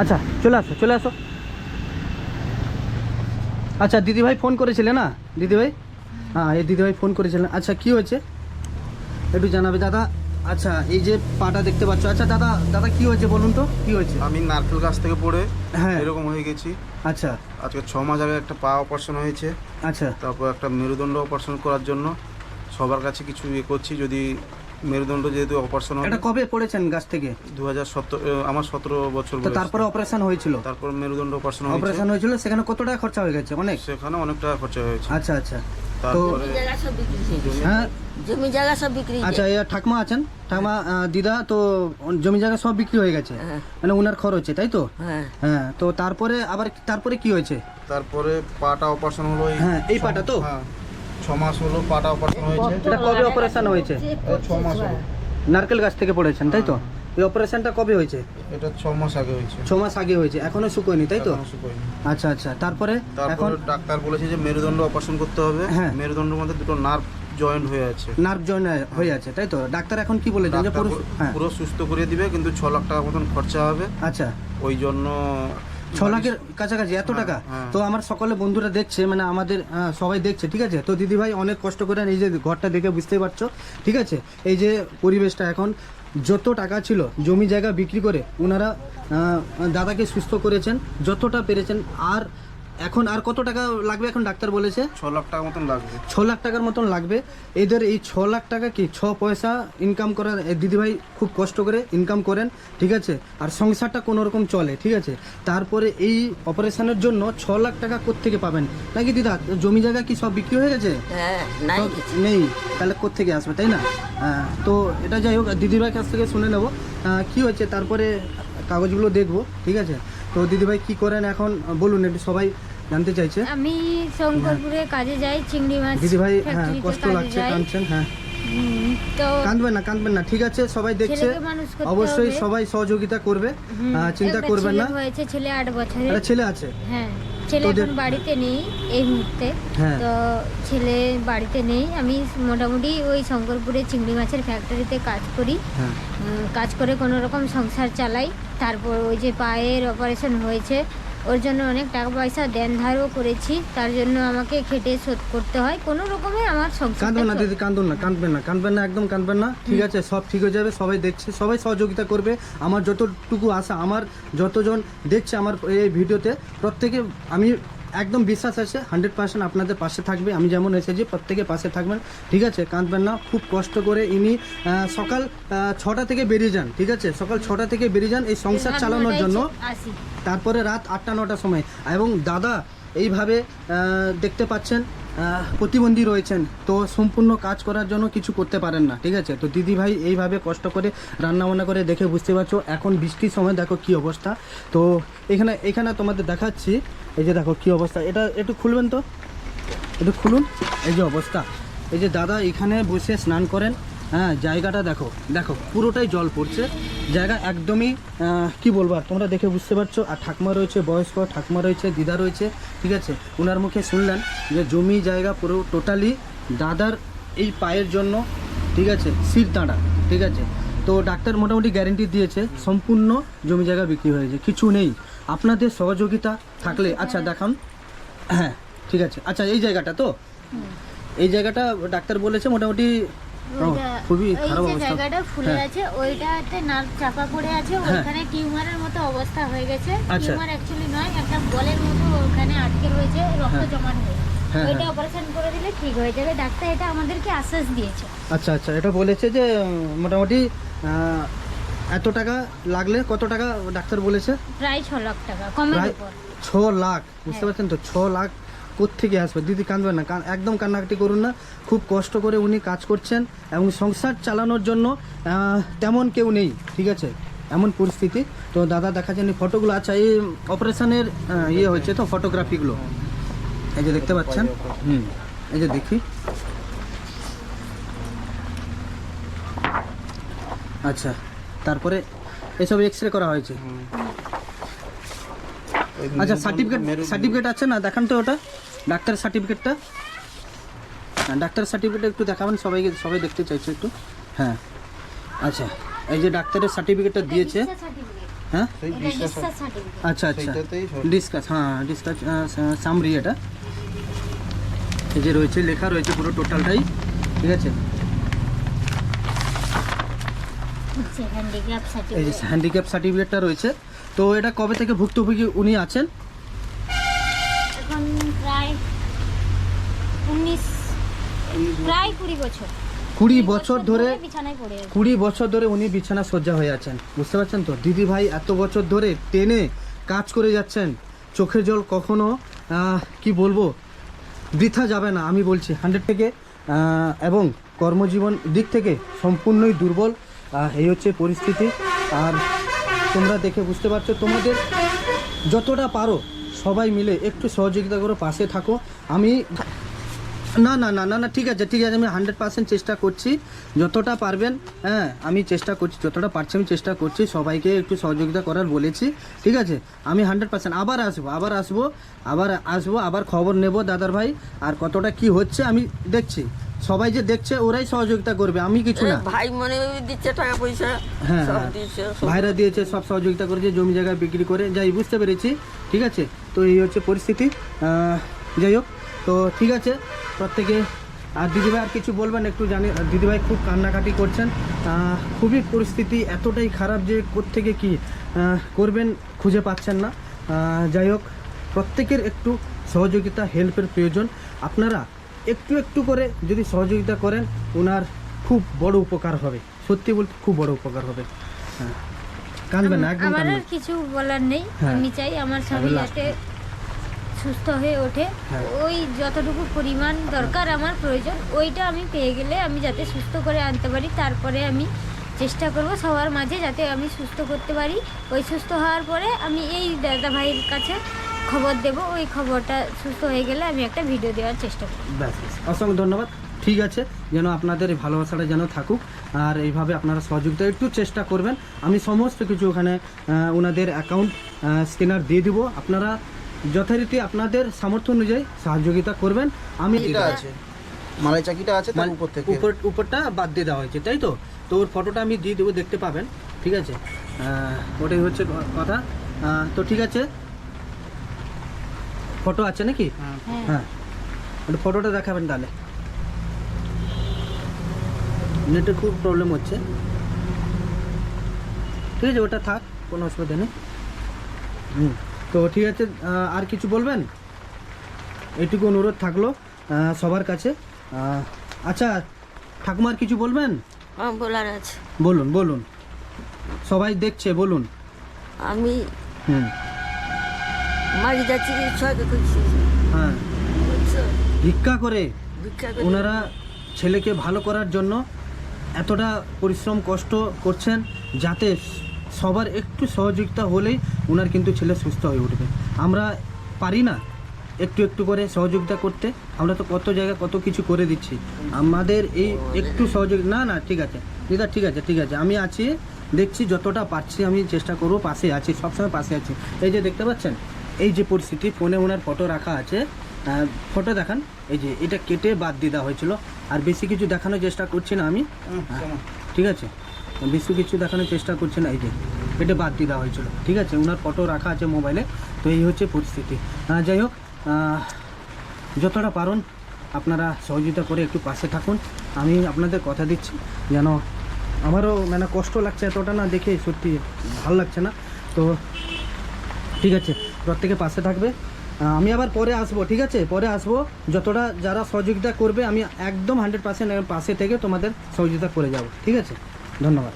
আচ্ছা চলে আসো চলে আসো। আচ্ছা দিদিভাই ফোন করেছিলে না? দিদিভাই? হ্যাঁ এই দিদিভাই ফোন করেছিলেন আচ্ছা কি হয়েছে? একটু জানাবে। দাদা আচ্ছা এই যে পাটা দেখতে পাচ্ছ। আচ্ছা দাদা দাদা কি হয়েছে বলুন তো? কি হয়েছে? আমি নারকেল গাছ থেকে পড়ে হ্যাঁ। এরকম হয়ে গেছি। আচ্ছা। আজকে ছ মাস আগে একটা পা অপারেশন হয়েছে। আচ্ছা। তারপর একটা মেরুদণ্ড অপারেশন করার জন্য সবার কাছে কিছু ইয়ে করছি। যদি মেরুদণ্ড যেহেতু অপারেশন এটা কবে পড়েছেন গাছ থেকে? দু হাজার সতেরো আমার সতেরো বছর তো তারপরে অপারেশন হয়েছিল? তারপর মেরুদণ্ড অপারেশন অপারেশন হয়েছিল সেখানে কত টাকা খরচা হয়ে গেছে? অনেক? সেখানে অনেক টাকা খরচা হয়েছে আচ্ছা আচ্ছা। তারপরে জমি জায়গা সব বিক্রি হয়ে? গেছে। জমি জায়গা সব বিক্রি আচ্ছা। এ ঠাকমা আছেন? ঠাকমা দিদা তো জমি জায়গা সব বিক্রি হয়ে গেছে? হ্যাঁ। মানে ওনার খরচে তাই তো? হ্যাঁ। হ্যাঁ তো তারপরে আবার তারপরে কি হয়েছে? তারপরে পাটা অপারেশন হলো এই হ্যাঁ, এই পাটা তো? হ্যাঁ। ছ মাস হলো পাটা অপারেশন হয়েছে। এটা কবে অপারেশন হয়েছে? ছ মাস হলো। নারকেল গাছ থেকে পড়েছেন তাই তো? এই অপারেশনটা কবে হয়েছে? এটা ছ মাস আগে হয়েছে। ছ মাস আগে হয়েছে এখনও শুকোয়নি তাই তো? শুকোয়নি। আচ্ছা আচ্ছা তারপরে এখন? ডাক্তার বলেছে যে মেরুদণ্ড অপারেশন করতে হবে। হ্যাঁ। মেরুদণ্ডের মধ্যে দুটো নার্ভ জয়েন্ট হয়ে আছে। নার্ভ জয়েন হয়ে আছে তাই তো? ডাক্তার এখন কি বলেছেন যে পুরো হ্যাঁ। পুরো সুস্থ করে দিবে কিন্তু ছ লাখ টাকা মতন খরচা হবে। আচ্ছা। ওই জন্য ছ লাখের কাছাকাছি এত হ্যাঁ, টাকা? হ্যাঁ। তো আমার সকলে বন্ধুরা দেখছে মানে আমাদের সবাই দেখছে ঠিক আছে? তো দিদিভাই অনেক কষ্ট করে এই যে ঘরটা দেখে বুঝতেই পারছ ঠিক আছে? এই যে পরিবেশটা এখন যত টাকা ছিল জমি জায়গা বিক্রি করে ওনারা দাদাকে সুস্থ করেছেন যতটা পেরেছেন আর এখন আর কত টাকা লাগবে এখন ডাক্তার বলেছে? ছ লাখ টাকা মতন লাগবে। ছ লাখ টাকার মতন লাগবে। এদের এই ছ লাখ টাকা কি ছ পয়সা ইনকাম করার দিদিভাই খুব কষ্ট করে ইনকাম করেন ঠিক আছে? আর সংসারটা কোনো রকম চলে ঠিক আছে? তারপরে এই অপারেশনের জন্য ছ লাখ টাকা কোত্থেকে পাবেন? নাকি দিদা জমি জায়গা কি সব বিক্রি হয়ে গেছে? হ্যাঁ নাই। তাহলে কোত্থেকে আসবে তাই না? হ্যাঁ, তো এটা যাই হোক দিদিভাই কাছ থেকে শুনে নেব। কি হচ্ছে তারপরে কাগজগুলো দেখব ঠিক আছে? তো দিদিভাই কি করেন এখন? বলুন একটু সবাই জানতে চাইছে। আমি শঙ্করপুরে কাজে যাই চিংড়ি মাছ দিদিভাই হ্যাঁ কষ্ট লাগছে কাঁদছেন হ্যাঁ। কাঁদবেন না কাঁদবেন না ঠিক আছে সবাই দেখছে। অবশ্যই সবাই সহযোগিতা করবে চিন্তা করবেন না। হয়েছে ছেলে আট বছরের। ছেলে আছে? হ্যাঁ ছেলে এখন বাড়িতে নেই এই মুহূর্তে। হ্যাঁ। তো ছেলে বাড়িতে নেই। আমি মোটামুটি ওই শঙ্করপুরে চিংড়ি মাছের ফ্যাক্টরিতে কাজ করি। হ্যাঁ। কাজ করে কোনো রকম সংসার চালাই। তারপর ওই যে পায়ের অপারেশন হয়েছে ওর জন্য অনেক টাকা পয়সা দেন ধারও করেছি। তার জন্য আমাকে খেটে শোধ করতে হয়। কোনো রকমে আমার সংসার কাঁদবেন না দিদি কাঁদুন না কাঁদবেন না কাঁদবেন না একদম কাঁদবেন না। ঠিক আছে সব ঠিক হয়ে যাবে সবাই দেখছে সবাই সহযোগিতা করবে। আমার যতটুকু আশা আমার যতজন দেখছে আমার এই ভিডিওতে প্রত্যেকে আমি একদম বিশ্বাস আছে হান্ড্রেড পার্সেন্ট আপনাদের পাশে থাকবে। আমি যেমন এসেছি প্রত্যেকে পাশে থাকবেন ঠিক আছে? কাঁদবেন না খুব কষ্ট করে ইনি সকাল ছটা থেকে বেরিয়ে যান ঠিক আছে? সকাল ছটা থেকে বেরিয়ে যান এই সংসার চালানোর জন্য। তারপরে রাত আটটা নটার সময়। এবং দাদা এইভাবে দেখতে পাচ্ছেন প্রতিবন্ধী রয়েছেন, তো সম্পূর্ণ কাজ করার জন্য কিছু করতে পারেন না, ঠিক আছে? তো দিদি ভাই এইভাবে কষ্ট করে, রান্নাবান্না করে দেখে বুঝতে পারছ, এখন বৃষ্টির সময় দেখো কি অবস্থা। তো এখানে এখানে তোমাদের দেখাচ্ছি, এই যে দেখো কি অবস্থা। এটা একটু খুলবেন তো? একটু খুলুন, এই যে অবস্থা। এই যে দাদা এখানে বসে স্নান করেন হ্যাঁ জায়গাটা দেখো দেখো পুরোটাই জল পড়ছে। জায়গা একদমই কি বলব আর তোমরা দেখে বুঝতে পারছ। আর ঠাকমা রয়েছে বয়স্ক ঠাকমা রয়েছে দিদা রয়েছে ঠিক আছে? ওনার মুখে শুনলেন যে জমি জায়গা পুরো টোটালি দাদার এই পায়ের জন্য ঠিক আছে? শির দাঁড়া ঠিক আছে? তো ডাক্তার মোটামুটি গ্যারেন্টি দিয়েছে সম্পূর্ণ জমি জায়গা বিক্রি হয়েছে কিছু নেই। আপনাদের সহযোগিতা থাকলে আচ্ছা দেখান। হ্যাঁ ঠিক আছে। আচ্ছা এই জায়গাটা তো? এই জায়গাটা ডাক্তার বলেছে মোটামুটি খুবই খারাপ অবস্থা জায়গাটা ফুলে হ্যাঁ। আছে ওইটাতে নার্ভ চাপা পড়ে আছে হ্যাঁ। ওখানে টিউমারের মতো অবস্থা হয়ে গেছে আচ্ছা। টিউমার অ্যাকচুয়ালি নয় একটা বলের মতো ওখানে আটকে রয়েছে রক্ত হ্যাঁ। জমাট হয়ে হ্যাঁ, ওইটা হ্যাঁ। অপারেশন করে দিলে ঠিক হয়ে যাবে ডাক্তার এটা আমাদেরকে আশ্বাস দিয়েছে আচ্ছা আচ্ছা এটা বলেছে যে মোটামুটি এত টাকা লাগলে কত টাকা ডাক্তার বলেছে প্রায় ছ লাখ টাকা কমের উপর ছ লাখ বুঝতে হ্যাঁ। পারছেন তো ছ লাখ কোত্থেকে আসবে? দিদি কাঁদবেন না একদম কান্নাকাটি করুন না। খুব কষ্ট করে উনি কাজ করছেন এবং সংসার চালানোর জন্য তেমন কেউ নেই ঠিক আছে? এমন পরিস্থিতি। তো দাদা দেখা যায়নি ফটোগুলো আচ্ছা এই অপারেশনের ইয়ে হয়েছে তো ফটোগ্রাফিগুলো এই যে দেখতে পাচ্ছেন? হুম এই যে দেখি। আচ্ছা তারপরে এসব এক্স রে করা হয়েছে। আচ্ছা সার্টিফিকেট সার্টিফিকেট আছে না? দেখান তো ওটা। ডাক্তার সার্টিফিকেটটা হ্যাঁ ডাক্তার সার্টিফিকেটটা একটু দেখাবেন সবাইকে সবাই দেখতে চাইছে একটু। হ্যাঁ। আচ্ছা এই যে ডাক্তারের সার্টিফিকেটটা দিয়েছে। হ্যাঁ? আচ্ছা আচ্ছা। ডিসকাস হ্যাঁ ডিসকাস সামরি এটা। এই যে রয়েছে লেখা রয়েছে পুরো টোটালটাই ঠিক আছে? এই যে হ্যান্ডিক্যাপ সার্টিফিকেটটা রয়েছে। তো এটা কবে থেকে ভুক্তভোগী উনি আছেন? উনিশ প্রায় কুড়ি বছর। কুড়ি বছর ধরে বিছানায় পড়ে আছে। কুড়ি বছর ধরে উনি বিছানা সজ্জা হয়ে আছেন। বুঝতে পারছেন তো? দিদি ভাই এত বছর ধরে টেনে কাজ করে যাচ্ছেন। চোখের জল কখনো আহ, কি বলব? বৃথা যাবে না আমি বলছি। হান্ড্রেড থেকে আহ, এবং কর্মজীবন দিক থেকে সম্পূর্ণই দুর্বল। আহ, এই হচ্ছে পরিস্থিতি। আর তোমরা দেখে বুঝতে পারছ তোমাদের যতটা পারো সবাই মিলে একটু সহযোগিতা করো পাশে থাকো। আমি না না না না না ঠিক আছে ঠিক আছে আমি হান্ড্রেড পার্সেন্ট চেষ্টা করছি। যতটা পারবেন হ্যাঁ আমি চেষ্টা করছি যতটা পারছি আমি চেষ্টা করছি সবাইকে একটু সহযোগিতা করার বলেছি ঠিক আছে? আমি হান্ড্রেড পার্সেন্ট আবার আসব আবার আসব আবার আসব আবার খবর নেব দাদার ভাই আর কতটা কি হচ্ছে আমি দেখছি। সবাই যে দেখছে ওরাই সহযোগিতা করবে আমি কিছু না। ভাই মনে দিচ্ছে টাকা পয়সা হ্যাঁ হ্যাঁ। ভাইরা দিয়েছে সব সহযোগিতা করেছে জমি জায়গা বিক্রি করে যাই বুঝতে পেরেছি ঠিক আছে? তো এই হচ্ছে পরিস্থিতি যাই হোক তো ঠিক আছে প্রত্যেকে আর দিদিভাই আর কিছু বলবেন একটু জানি দিদিভাই খুব কান্নাকাটি করছেন। খুবই পরিস্থিতি এতটাই খারাপ যে কোত্থেকে কি করবেন খুঁজে পাচ্ছেন না। যাই হোক প্রত্যেকের একটু সহযোগিতা হেল্পের প্রয়োজন। আপনারা একটু একটু করে যদি সহযোগিতা করেন ওনার খুব বড় উপকার হবে। সত্যি বলতে খুব বড় উপকার হবে। হ্যাঁ। কাঁদবেন না একদম কিছু বলার নেই। হ্যাঁ। আমি চাই আমার স্বামী last যাতে সুস্থ হয়ে ওঠে। হ্যাঁ। ওই যতটুকু পরিমাণ দরকার আমার প্রয়োজন ওইটা আমি পেয়ে গেলে আমি যাতে সুস্থ করে আনতে পারি তারপরে আমি চেষ্টা করব সবার মাঝে যাতে আমি সুস্থ করতে পারি। ওই সুস্থ হওয়ার পরে আমি এই দাদা ভাইয়ের কাছে খবর দেব ওই খবরটা সুস্থ হয়ে গেলে আমি একটা ভিডিও দেওয়ার চেষ্টা করব। ব্যাস ব্যাস। অসংখ্য ধন্যবাদ। ঠিক আছে যেন আপনাদের এই ভালোবাসাটা যেন থাকুক আর এইভাবে আপনারা সহযোগিতা একটু চেষ্টা করবেন। আমি সমস্ত কিছু ওখানে ওনাদের অ্যাকাউন্ট স্ক্যানার দিয়ে দিব। আপনারা যথারীতি আপনাদের সামর্থ্য অনুযায়ী সহযোগিতা করবেন। আমি এটা আছে। মালাই চাকিটা আছে তার উপর থেকে। উপর উপরটা বাদ দিয়ে দেওয়া হয়েছে তাই তো? তো ওর ফটোটা আমি দিয়ে দেবো দেখতে পাবেন ঠিক আছে? ওটাই হচ্ছে কথা। তো ঠিক আছে। ফটো আছে নাকি? হ্যাঁ। হ্যাঁ। একটু ফটোটা দেখাবেন তাহলে। নেটে খুব প্রবলেম হচ্ছে। ঠিক আছে ওটা থাক কোনো অসুবিধা নেই। হুম। তো ঠিক আছে আর কিছু বলবেন? এইটুকু অনুরোধ থাকল সবার কাছে। আচ্ছা ঠাকুমার কিছু বলবেন? আমার বলার আছে। বলুন বলুন। সবাই দেখছে বলুন। আমি হুম। যাচ্ছি হ্যাঁ। ভিক্ষা করে। ওনারা ছেলেকে ভালো করার জন্য এতটা পরিশ্রম কষ্ট করছেন যাতে সবার একটু সহযোগিতা হলেই ওনার কিন্তু ছেলে সুস্থ হয়ে উঠবে। আমরা পারি না একটু একটু করে সহযোগিতা করতে। আমরা তো কত জায়গায় কত কিছু করে দিচ্ছি। আমাদের এই একটু সহযোগ না না ঠিক আছে। দিদা ঠিক আছে ঠিক আছে। আমি আছি দেখছি যতটা পারছি আমি চেষ্টা করব পাশে আছি সবসময় পাশে আছি। এই যে দেখতে পাচ্ছেন? এই যে পরিস্থিতি ফোনে ওনার ফটো রাখা আছে। ফটো দেখান। এই যে এটা কেটে বাদ দিয়ে দেওয়া হয়েছিল। আর বেশি কিছু দেখানোর চেষ্টা করছি না আমি। ঠিক আছে। বেশি কিছু দেখানোর চেষ্টা করছি না এই যে। কেটে বাদ দিয়ে দেওয়া হয়েছিল। ঠিক আছে? ওনার ফটো রাখা আছে মোবাইলে তো এই হচ্ছে পরিস্থিতি। যাই হোক যতটা পারুন আপনারা সহযোগিতা করে একটু পাশে থাকুন। আমি আপনাদের কথা দিচ্ছি, যেন আমারও মানে কষ্ট লাগছে এতটা না দেখে, সত্যি ভালো লাগছে না। তো ঠিক আছে, প্রত্যেকে পাশে থাকবে। আমি আবার পরে আসব, ঠিক আছে? পরে আসব। যতটা যারা সহযোগিতা করবে, আমি একদম হান্ড্রেড পার্সেন্ট পাশে থেকে তোমাদের সহযোগিতা করে যাব। ঠিক আছে? ধন্যবাদ।